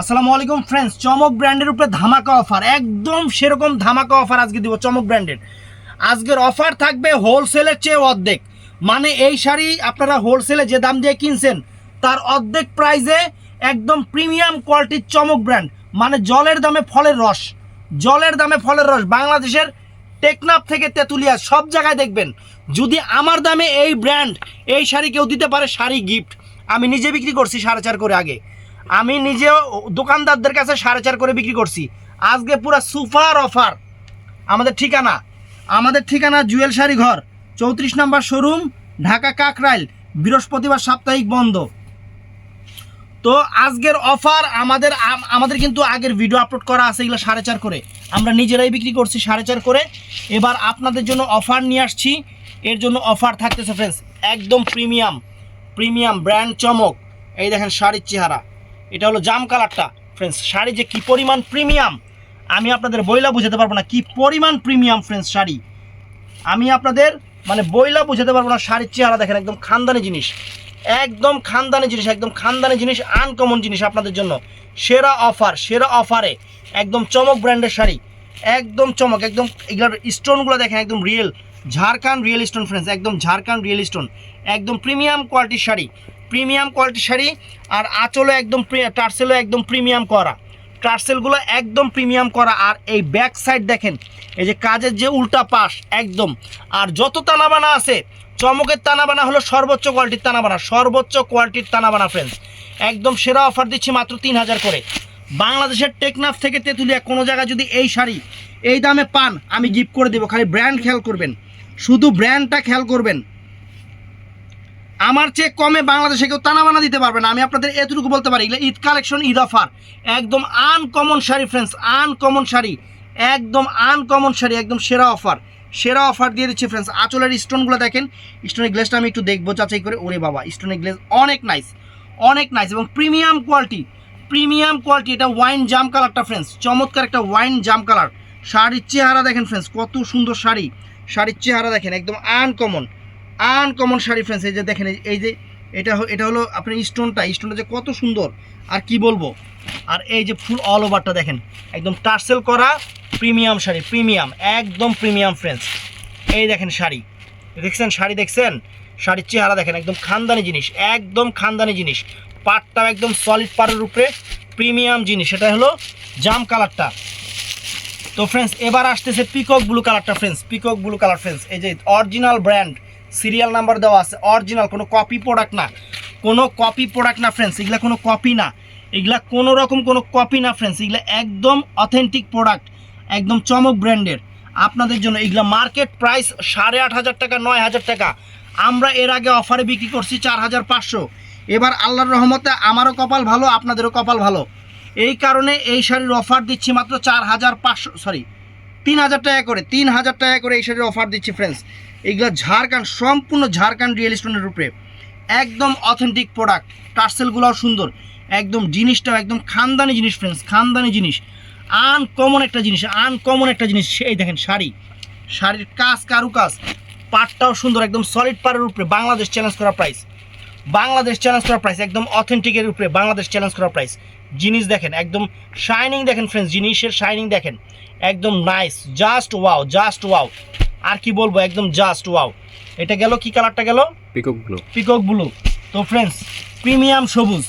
আসসালামু আলাইকুম ফ্রেন্ডস চমক ব্র্যান্ডের উপরে ধামাকা অফার একদম সেরকম ধামাকা অফার আজকে দিব চমক ব্র্যান্ডের আজকের অফার থাকবে হোলসেলের চেয়ে অর্ধেক। মানে এই শাড়ি আপনারা হোলসেলে যে দাম দিয়ে কিনছেন, তার অর্ধেক প্রাইসে একদম প্রিমিয়াম কোয়ালিটির চমক ব্র্যান্ড মানে জলের দামে ফলের রস। জলের দামে ফলের রস, বাংলাদেশের টেকনাফ থেকে তেঁতুলিয়া, সব জায়গায় দেখবেন। যদি আমার দামে এই ব্র্যান্ড এই শাড়ি কেউ দিতে পারে শাড়ি গিফট আমি নিজে বিক্রি করছি সাড়ে চার করে আগে। আমি নিজেও দোকানদারদের কাছে সাড়ে চার করে বিক্রি করছি। আজকে পুরো সুপার অফার। আমাদের ঠিকানা। আমাদের ঠিকানা জুয়েল শাড়ি ঘর, চৌত্রিশ নম্বর শোরুম, ঢাকা কাকরাইল, বৃহস্পতিবার সাপ্তাহিক বন্ধ। তো আজকের অফার আমাদের আমাদের কিন্তু আগের ভিডিও আপলোড করা আছে এগুলো সাড়ে চার করে। আমরা নিজেরাই বিক্রি করছি সাড়ে চার করে। এবার আপনাদের জন্য অফার নিয়ে আসছি। এর জন্য অফার থাকতেছে ফ্রেন্ডস একদম প্রিমিয়াম প্রিমিয়াম ব্র্যান্ড চমক। এই দেখেন শাড়ির চেহারা। এটা হলো জাম কালারটা। ফ্রেন্ডস শাড়ি যে কি পরিমাণ প্রিমিয়াম আমি আপনাদের বইলা বুঝাতে পারব না। কি পরিমাণ প্রিমিয়াম ফ্রেন্ডস শাড়ি? আমি আপনাদের মানে বইলা বুঝাতে পারব না, শাড়ির চেহারা দেখেন, একদম খানদানি জিনিস। একদম খানদানি জিনিস, একদম খানদানি জিনিস আনকমন জিনিস আপনাদের জন্য। সেরা অফার সেরা অফারে একদম চমক ব্র্যান্ডের শাড়ি। একদম চমক, একদম এগুলোর স্টোনগুলো দেখেন, একদম real Jharkhand real stone friends একদম ঝাড়খান্ড রিয়েল স্টোন একদম প্রিমিয়াম কোয়ালিটির শাড়ি। প্রিমিয়াম কোয়ালিটি শাড়ি আর আঁচলও একদম টার্সেলও একদম প্রিমিয়াম করা। টার্সেলগুলো একদম প্রিমিয়াম করা আর এই ব্যাক সাইড দেখেন, এই যে কাজের যে উল্টা পাশ, একদম। আর যত তানাবানা আছে, চমকের তানাবানা হলো সর্বোচ্চ কোয়ালিটির তানাবানা, সর্বোচ্চ কোয়ালিটির তানাবানা ফ্রেন্ডস একদম সেরা অফার দিচ্ছি মাত্র তিন হাজার করে। বাংলাদেশের টেকনাফ থেকে তেঁতুলিয়া কোনো জায়গায় যদি এই শাড়ি এই দামে পান, আমি গিফট করে দেবো। খালি ব্র্যান্ড খেয়াল করবেন। শুধু ব্র্যান্ডটা খেয়াল করবেন। আমার চেয়ে কমে বাংলাদেশে কেউ টানাবানা দিতে পারবে না। আমি আপনাদের এতটুকু বলতে পারি, এগুলো ঈদ কালেকশন ঈদ অফার একদম uncommon sari friends uncommon sari. একদম আনকমন শাড়ি, একদম সেরা অফার সেরা অফার দিয়ে দিচ্ছি ফ্রেন্ডস আঁচলের স্টোনগুলো দেখেন। স্টোনের গ্লেসটা আমি একটু দেখব, যাচাই করে। ওরে বাবা স্টোনের গ্লেস অনেক নাইস অনেক নাইস এবং প্রিমিয়াম কোয়ালিটি প্রিমিয়াম কোয়ালিটি এটা ওয়াইন জাম কালারটা ফ্রেন্ডস চমৎকার একটা ওয়াইন জাম কালার শাড়ির চেহারা দেখেন ফ্রেন্ডস কত সুন্দর শাড়ি। শাড়ির চেহারা দেখেন, একদম আনকমন আনকমন শাড়ি ফ্রেন্ডস এই যে দেখেন, এই- যে এটা এটা হলো আপনার স্টোনটা স্টোনটা যে কত সুন্দর। আর কি বলব? আর এই যে ফুল অল ওভারটা দেখেন, একদম টার্সেল করা প্রিমিয়াম শাড়ি প্রিমিয়াম একদম প্রিমিয়াম ফ্রেন্ডস এই দেখেন শাড়ি। দেখছেন শাড়ি, দেখছেন? শাড়ির চেহারা দেখেন, একদম খানদানি জিনিস, একদম খানদানি জিনিস। পাটটাও একদম সলিড পাড়ের উপরে প্রিমিয়াম জিনিস। সেটা হলো জাম কালারটা। তো ফ্রেন্ডস এবার আসতেছে পিকক ব্লু কালারটা friends peacock blue colour friends এই যে অরিজিনাল ব্র্যান্ড সিরিয়াল নাম্বার দেওয়া আছে, অরিজিনাল, কোনো কপি প্রোডাক্ট না। কোনো কপি প্রোডাক্ট না ফ্রেন্ডস এগুলা কোনো কপি না। এগুলা কোনো রকম কোনো কপি না ফ্রেন্ডস এগুলা একদম অথেন্টিক প্রোডাক্ট একদম চমক ব্র্যান্ডের আপনাদের জন্য এগুলা মার্কেট প্রাইস সাড়ে আট হাজার টাকা, নয় হাজার টাকা। আমরা এর আগে অফারে বিক্রি করছি চার হাজার পাঁচশো। এবার আল্লাহর রহমতে আমারও কপাল ভালো, আপনাদেরও কপাল ভালো। এই কারণে এই শাড়ির অফার দিচ্ছি মাত্র চার হাজার পাঁচশো সরি তিন হাজার টাকা করে, তিন হাজার টাকা করে এই শাড়ির অফার দিচ্ছি ফ্রেন্ডস এইগুলো ঝাড়খান্ড সম্পূর্ণ ঝাড়খান্ড রিয়েল স্টোনের উপরে। একদম অথেন্টিক প্রোডাক্ট টার্সেলগুলোও সুন্দর। একদম জিনিসটাও একদম খানদানি জিনিস ফ্রেন্ডস খানদানি জিনিস। আনকমন একটা জিনিস আনকমন একটা জিনিস সেই দেখেন শাড়ি। শাড়ির কাজ কারুকাজ, পাটটাও সুন্দর, একদম সলিড পাড়ের উপরে। বাংলাদেশ চ্যালেঞ্জ করা প্রাইস বাংলাদেশ চ্যালেঞ্জ করা প্রাইস একদম অথেন্টিকের উপরে। বাংলাদেশ চ্যালেঞ্জ করা প্রাইস জিনিস দেখেন, একদম শাইনিং দেখেন ফ্রেন্ডস জিনিসের শাইনিং দেখেন। একদম nice just wow just wow আর কি বলব একদম জাস্ট ওয়াও এটা গেল কি কালারটা গেল? পিকক ব্লু পিকক ব্লু তো ফ্রেন্ডস প্রিমিয়াম সবুজ।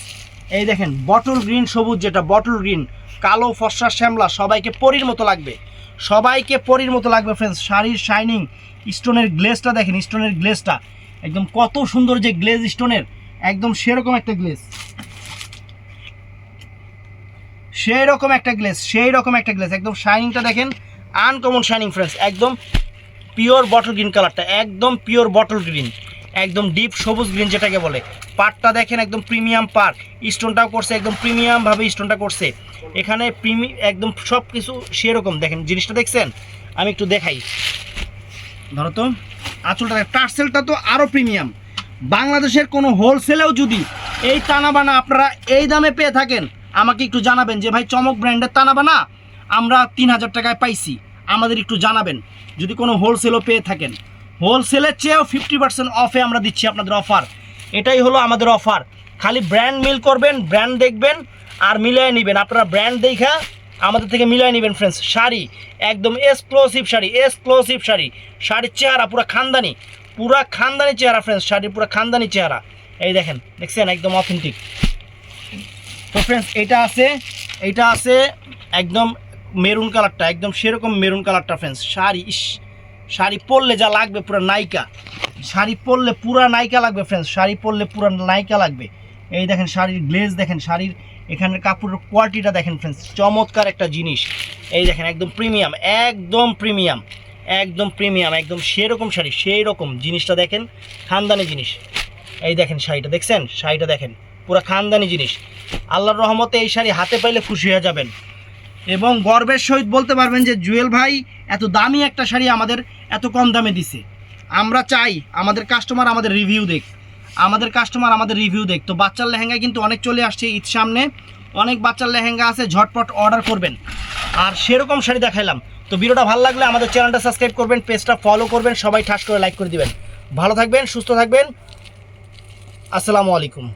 এই দেখেন বটল গ্রিন সবুজ যেটা বটল গ্রিন কালো ফসা শ্যামলা সবাইকে পরির মতো লাগবে। সবাইকে পরির মতো লাগবে ফ্রেন্ডস শাড়ির শাইনিং স্টোনের গ্লেজটা দেখেন স্টোনের গ্লেজটা একদম কত সুন্দর যে গ্লেজ স্টোনের একদম সেরকম একটা গ্লেজ সেই রকম একটা গ্লেজ সেই রকম একটা গ্লেজ একদম শাইনিংটা দেখেন আনকমন শাইনিং ফ্রেন্ডস একদম পিওর বটল গ্রিন কালারটা একদম পিওর বটল গ্রিন একদম ডিপ সবুজ গ্রিন যেটাকে বলে। পাটটা দেখেন একদম প্রিমিয়াম পাট স্টোনটাও করছে, একদম প্রিমিয়ামভাবে স্টোনটা করছে। এখানে প্রিমি একদম সব কিছু সেরকম। দেখেন, জিনিসটা দেখছেন? আমি একটু দেখাই। ধরো তো, আঁচলটা টার্সেলটা তো আরও প্রিমিয়াম বাংলাদেশের কোনো হোলসেলেও যদি এই তানাবানা আপনারা এই দামে পেয়ে থাকেন আমাকে একটু জানাবেন যে, ভাই, চমক ব্র্যান্ডের তানাবানা আমরা তিন হাজার টাকায় পাইছি। আমাদের একটু জানাবেন। যদি কোনো হোলসেলও পেয়ে থাকেন। হোলসেলের চেয়েও ফিফটি পার্সেন্ট অফে আমরা দিচ্ছি আপনাদের অফার এটাই হলো আমাদের অফার খালি ব্র্যান্ড মিল করবেন ব্র্যান্ড দেখবেন আর মিলিয়ে নেবেন। আপনারা ব্র্যান্ড দেখা আমাদের থেকে মিলিয়ে নেবেন ফ্রেন্ডস শাড়ি, একদম এক্সক্লুসিভ শাড়ি এক্সক্লুসিভ শাড়ি। শাড়ির চেহারা পুরো খানদানি। পুরা খানদানি চেহারা ফ্রেন্ডস শাড়ির পুরো খানদানি চেহারা। এই দেখেন, দেখছেন? একদম অথেন্টিক তো ফ্রেন্ডস এটা আছে এটা আছে একদম মেরুন কালারটা একদম সেরকম মেরুন কালারটা ফ্রেন্ডস শাড়ি, ইস, শাড়ি পরলে যা লাগবে পুরো নায়িকা। শাড়ি পরলে পুরা নায়িকা লাগবে ফ্রেন্ডস শাড়ি পরলে পুরো নায়িকা লাগবে। এই দেখেন শাড়ির গ্লেজ দেখেন, শাড়ির এখানের কাপড়ের কোয়ালিটিটা দেখেন ফ্রেন্ডস চমৎকার একটা জিনিস। এই দেখেন একদম প্রিমিয়াম একদম প্রিমিয়াম একদম প্রিমিয়াম একদম সেরকম শাড়ি সেই রকম জিনিসটা দেখেন, খানদানি জিনিস। এই দেখেন শাড়িটা, দেখছেন? শাড়িটা দেখেন। পুরো খানদানি জিনিস। আল্লাহর রহমতে এই শাড়ি হাতে পাইলে খুশি হয়ে যাবেন। এবং গর্বের সহিত বলতে পারবেন যে, জুয়েল ভাই, এত দামি একটা শাড়ি আমাদের এত কম দামে দিছে। আমরা চাই আমাদের কাস্টমার আমাদের রিভিউ দেখ। আমাদের কাস্টমার আমাদের রিভিউ দেখ। তো বাচ্চার লেহেঙ্গা কিন্তু অনেক চলে আসছে ঈদ সামনে। অনেক বাচ্চার লেহেঙ্গা আছে, ঝটপট অর্ডার করবেন। আর সেরকম শাড়ি দেখাইলাম। তো ভিডিওটা ভালো লাগলে আমাদের চ্যানেলটা সাবস্ক্রাইব করবেন, পেজটা ফলো করবেন, সবাই ঠাস করে লাইক করে দিবেন। ভালো থাকবেন, সুস্থ থাকবেন। আসসালামু আলাইকুম।